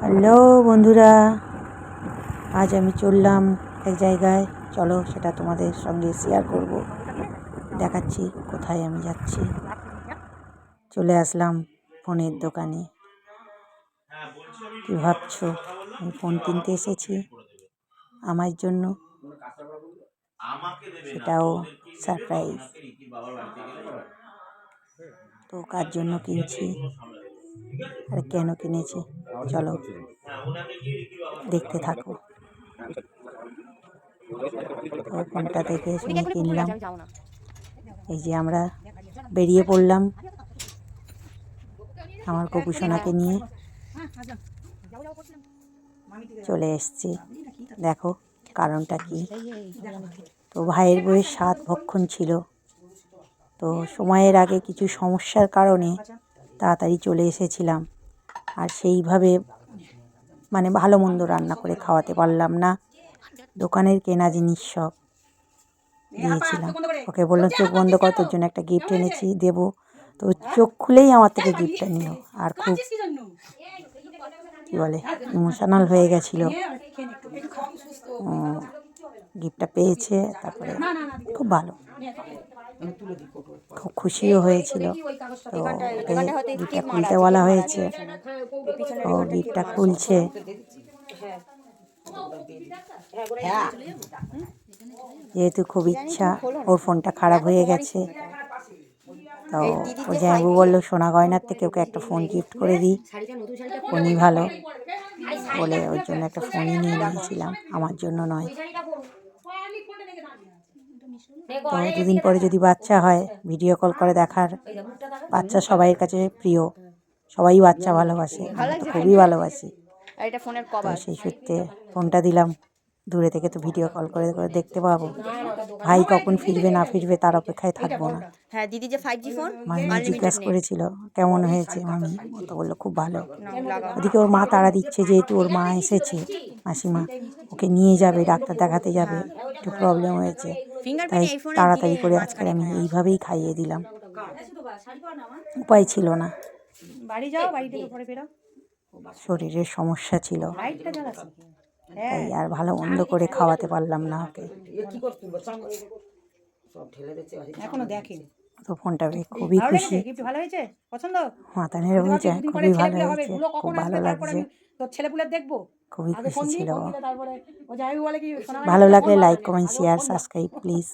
Hello বন্ধুরা, আজ আমি চললাম এক জায়গায়। চলো সেটা তোমাদের সঙ্গে শেয়ার করব। দেখাচ্ছি কোথায় আমি যাচ্ছি। চলে আসলাম ফোনের দোকানে। কী ভাবছ? আমি ফোন কিনতে এসেছি আমার জন্য। সেটাও সারপ্রাইজ তো কার জন্য কিনছি? আর কেন কিনেছি? চলো। দেখতে থাকো। তো ফোনটা দেখে শুনে কিনলাম। এই যে আমরা বেরিয়ে পড়লাম আমার কপুসোনাকে নিয়ে। চলে এসছি। দেখো কারণটা কি। তো ভাইয়ের বইয়ের সাত ভক্ষণ ছিল। তো সময়ের আগে কিছু সমস্যার কারণে তাড়াতাড়ি চলে এসেছিলাম। আর সেইভাবে মানে ভালো মন্দ রান্না করে খাওয়াতে পারলাম না। দোকানের কেনা জিনিস সব দিয়েছিলাম। ওকে বললাম চোখ বন্ধ কর, তোর জন্য একটা গিফট এনেছি, দেবো। তো চোখ খুলেই আমার থেকে গিফটটা নিল। আর খুব কী বলে ইমোশনাল হয়ে গেছিল। গিফটটা পেয়েছে, তারপরে খুব ভালো। খুব খুশিও হয়েছিল। তো ওকে গিফটটা খুলতে বলা হয়েছে। ও গিফটটা খুলছে। যেহেতু খুব ইচ্ছা ওর ফোনটা খারাপ হয়ে গেছে। তো ও জামাইবু বলল সোনা গয়নার থেকে ওকে একটা ফোন গিফট করে দিই। ফোনই ভালো বলে ওর জন্য একটা ফোনই নিয়ে নিয়েছিলাম আমার জন্য নয়। তো দুদিন পরে যদি বাচ্চা হয় ভিডিও কল করে দেখার বাচ্চা সবাইয়ের কাছে প্রিয়। সবাই বাচ্চা ভালোবাসে। খুবই ভালোবাসি। সেই সূত্রে ফোনটা দিলাম। দূরে থেকে তো ভিডিও কল করে করে দেখতে পাবো। ভাই কখন ফিরবে না ফিরবে তার অপেক্ষায় থাকব না। হ্যাঁ দিদি যে ফাইভ জি ফোন মামি জিজ্ঞাসা করেছিল কেমন হয়েছে? মামি ও তো বলল খুব ভালো। ওদিকে ওর মা তাড়া দিচ্ছে যেহেতু ওর মা এসেছে। মাসিমা ওকে নিয়ে যাবে ডাক্তার দেখাতে যাবে একটু প্রবলেম হয়েছে। তাই তাড়াতাড়ি করে আজকাল আমি এইভাবেই খাইয়ে দিলাম। উপায় ছিল না। বাড়ি যাও বাড়ি থেকে পরে বেরো শরীরের সমস্যা ছিল। তাই আর ভালো মন্দ করে খাওয়াতে পারলাম না ওকে। তো ফোনটা পেয়ে খুবই ভালো খুশি। খুবই হয়েছে খুব ভালো লাগছে। খুবই খুশি ছিল ভালো লাগলে like comment share subscribe please